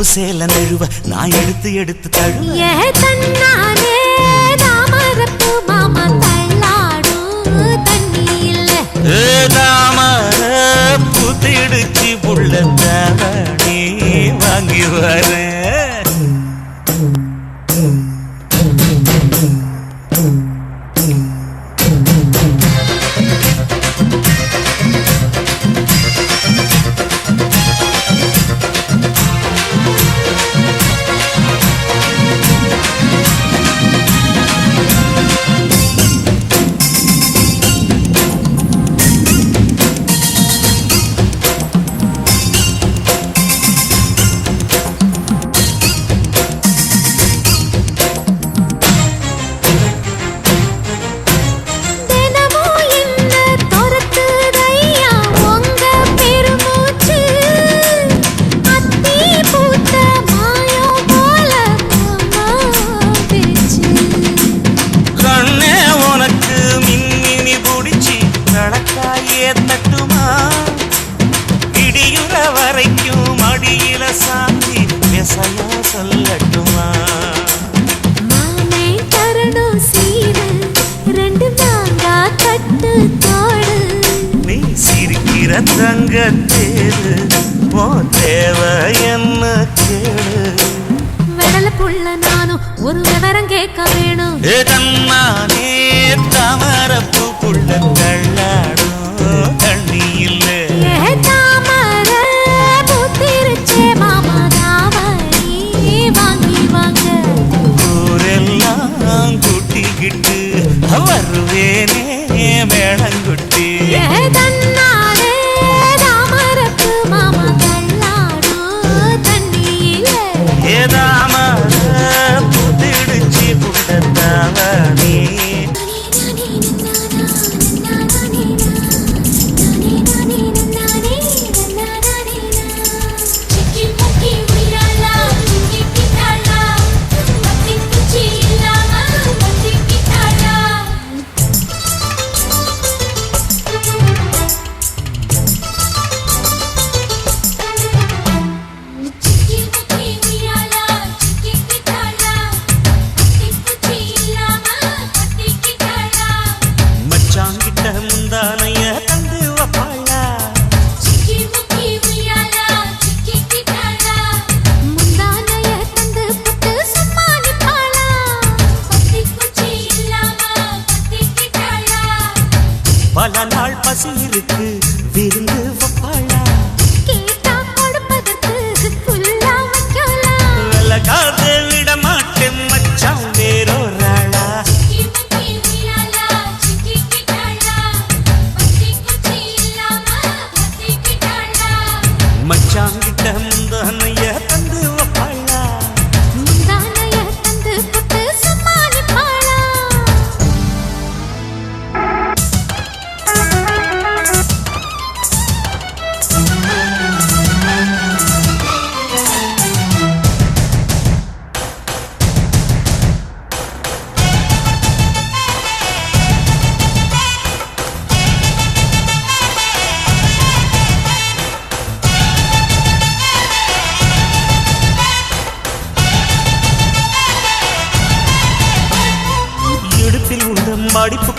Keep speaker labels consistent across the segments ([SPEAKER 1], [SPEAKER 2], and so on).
[SPEAKER 1] கருப்பு சேல நழுவ நான் எடுத்து எடுத்து தழுவ. சொல்லட்டுமா?
[SPEAKER 2] நானே தரணும் சீரு ரெண்டு மாங்கா கட்டு தோடு.
[SPEAKER 1] நீ சிரிக்கிற தங்க தேரு போ தேவை என்ன கேடு
[SPEAKER 2] விடல புள்ள நானும் ஒரு விவரம் கேட்க வேணும். ஏ தம்மா
[SPEAKER 1] நீ சொல்லிக்கிட்டு வருவேன்.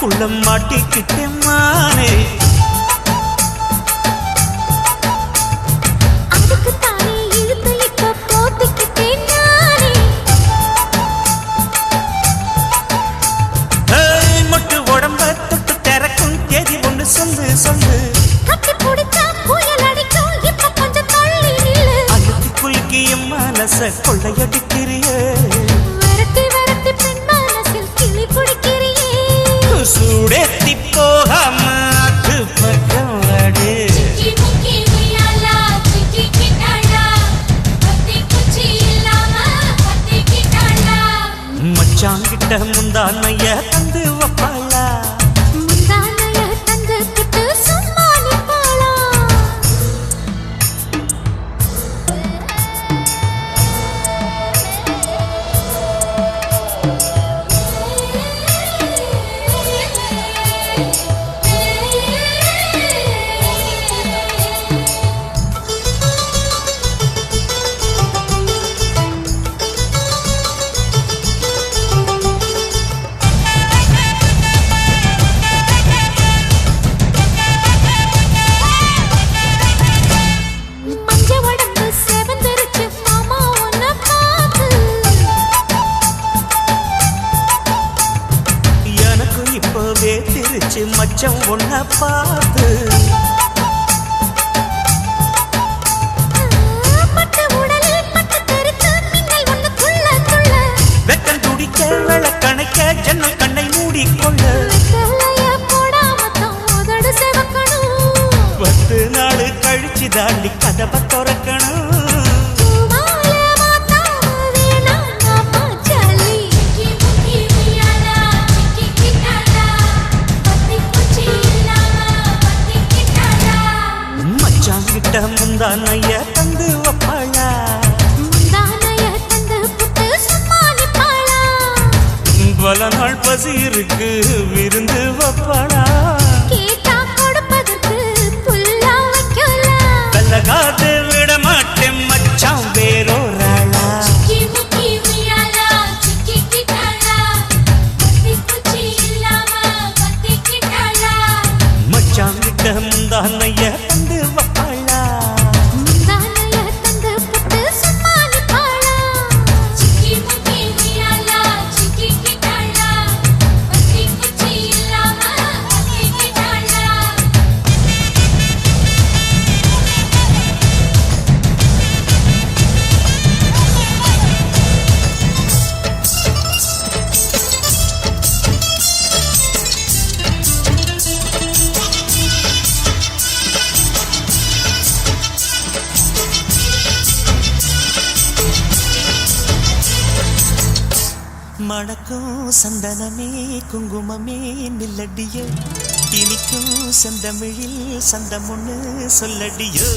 [SPEAKER 1] குள்ளம் மாட்டிக்கிட்டேன் மானே. சொல்லு சொல்லு.
[SPEAKER 2] கட்டி பிடிச்சா புயல் அடிக்கும் இப்ப கொஞ்சம் தள்ளி நில்லு.
[SPEAKER 1] அழுத்தி
[SPEAKER 2] கொள்ளையடிக்கிறேன் கொஞ்சம் உன்னை பார்த்து.
[SPEAKER 1] வெக்கம் துடிக்க விளக்கணைக்க ஜன்னல் கண்ணை மூடிக்கொள்ள. பத்து நாள் கழிச்சு தாண்டி
[SPEAKER 2] உலகம் தான் ஐயா
[SPEAKER 1] வணக்கம் சந்தனமே குங்குமமே நில்லடியோ இனிக்கும் செந்தமிழில் சந்தம் ஒன்று சொல்லடியோ.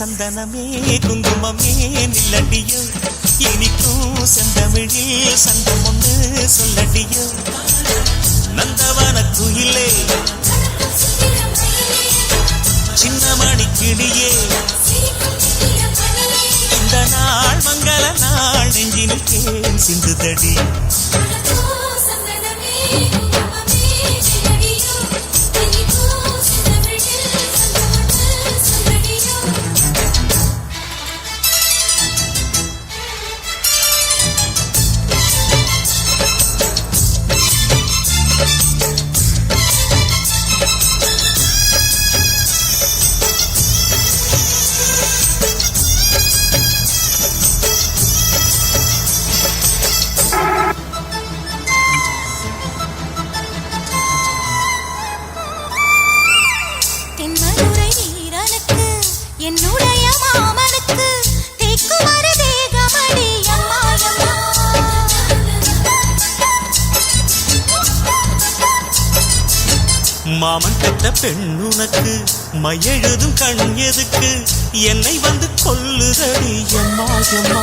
[SPEAKER 1] சந்தனமே குங்குமமே நில்லடியோ? இனிக்கும் செந்தமிழில் சந்தம் ஒன்று சொல்லடியோ? நந்தவன குயிலே சின்னமணி கிளியே இந்த நாள் மங்கள நாள் நெஞ்சினுக்கேன் சிந்துதடி.
[SPEAKER 2] சந்தனமே
[SPEAKER 1] மாமன் பெற்ற பெண் உனக்கு மையெழுதும் கண் எதுக்கு? என்னை வந்து கொல்லுதடி எம்மா எம்மா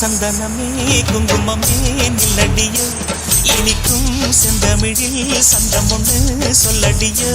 [SPEAKER 1] சந்தனமே குங்குமமே நில்லடியோ இனிக்கும் செந்தமிழில் சந்தம் ஒன்று சொல்லடியோ.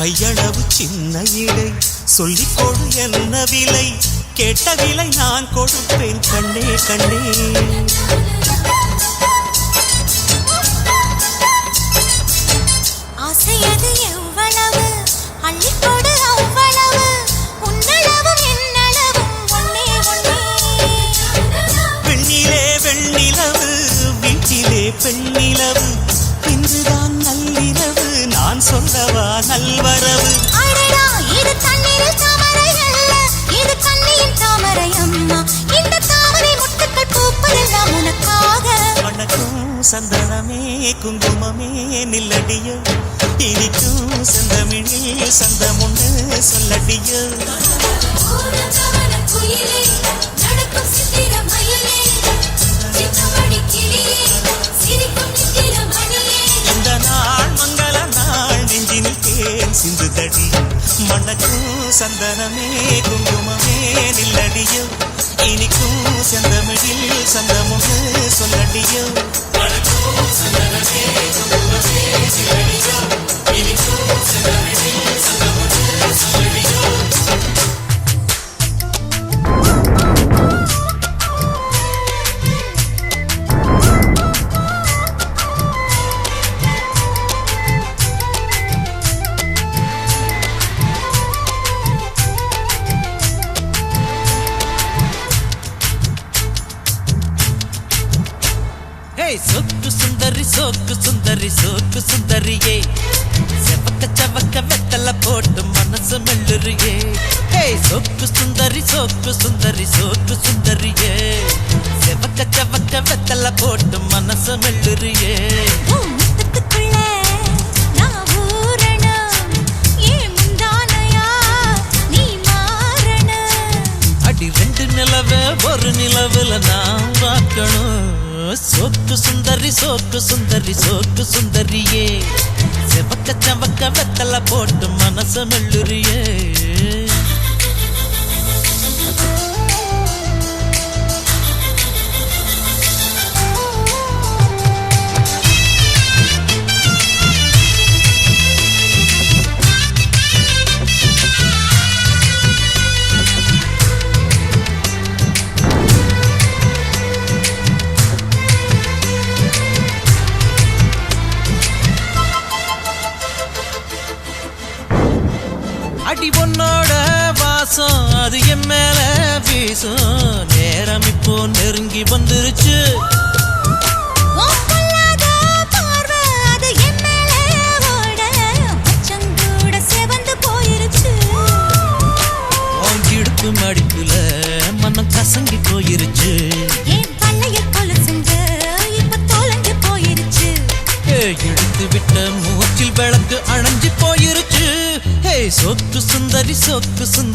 [SPEAKER 1] கையளவு சின்ன இடை சொல்லிக் கொடு என்ன விலை? கேட்ட விலை நான் கொடுப்பேன். கண்ணே கண்ணே.
[SPEAKER 2] ஆசையது
[SPEAKER 1] சந்தனமே குங்குமமே நில்லடியோ? இனிக்கும் செந்தமிழில் சந்தமுன்னு சொல்லடியோ? சிந்துதடி மணக்கும் சந்தனமே குங்குமமே நில்லடியோ? இனிக்கும் செந்தமிழில் சந்தமுன்னு சொல்லடியோ?
[SPEAKER 3] சுந்தரி சோக்கு சுந்தரியே செவக்க செவக்க வெத்தல போட்டு மனசு மெல்லுறியே. ஹே சொக்கு சுந்தரி சோக்கு சுந்தரி சோக்கு சுந்தரியே செவக்க செவக்க வெத்தல போட்டு மனசு மெல்லுறியே. ஒரு நிலவுல நான் பார்க்கணும் சோக்கு சுந்தரி சோக்கு சுந்தரி சோக்கு சுந்தரியே. செவக்க செவக்க வெத்தலை போட்டு மனச மெல்லுரியே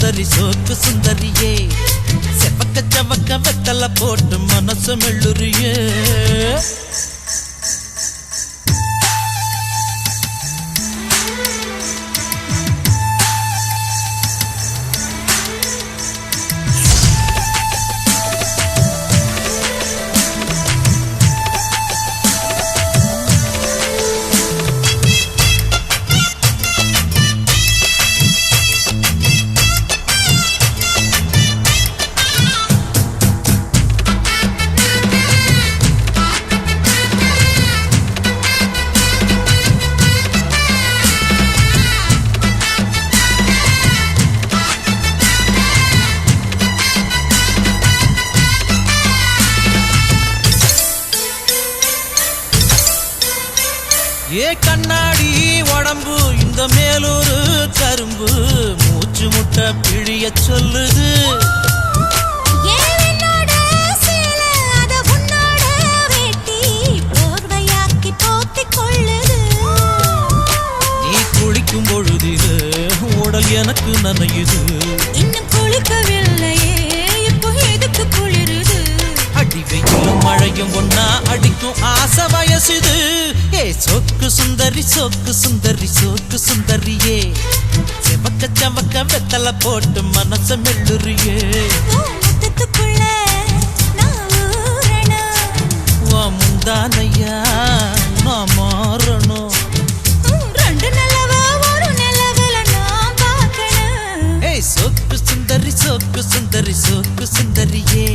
[SPEAKER 3] சுந்தரி சோப்பு சுந்தரியே. செவக்க செவக்க வெத்தல போட்டு மனசு மெல்லுரியே. கரும்பு மூச்சு முட்டை பிழிய சொல்லுது குளிக்கும் பொழுதிலே உடல் எனக்கு நனையுது
[SPEAKER 2] இன்னும் குளிக்கவில்லையே, இப்போ எதுக்கு குளிருது?
[SPEAKER 3] அடி வெயிலும் மழையும் ஒன்னா அடிக்கும் ஆசை வயசுது. ஏ சோக்கு சுந்தரி சோக்கு சுந்தரி சோக்கு சுந்தரியே. செவக்க செவக்க வெத்தல போட்டு மனச மெல்லுறியே. முந்தானையா நான் மாறணும். சோக்கு சுந்தரி சோக்கு சுந்தரி சோக்கு சுந்தரியே.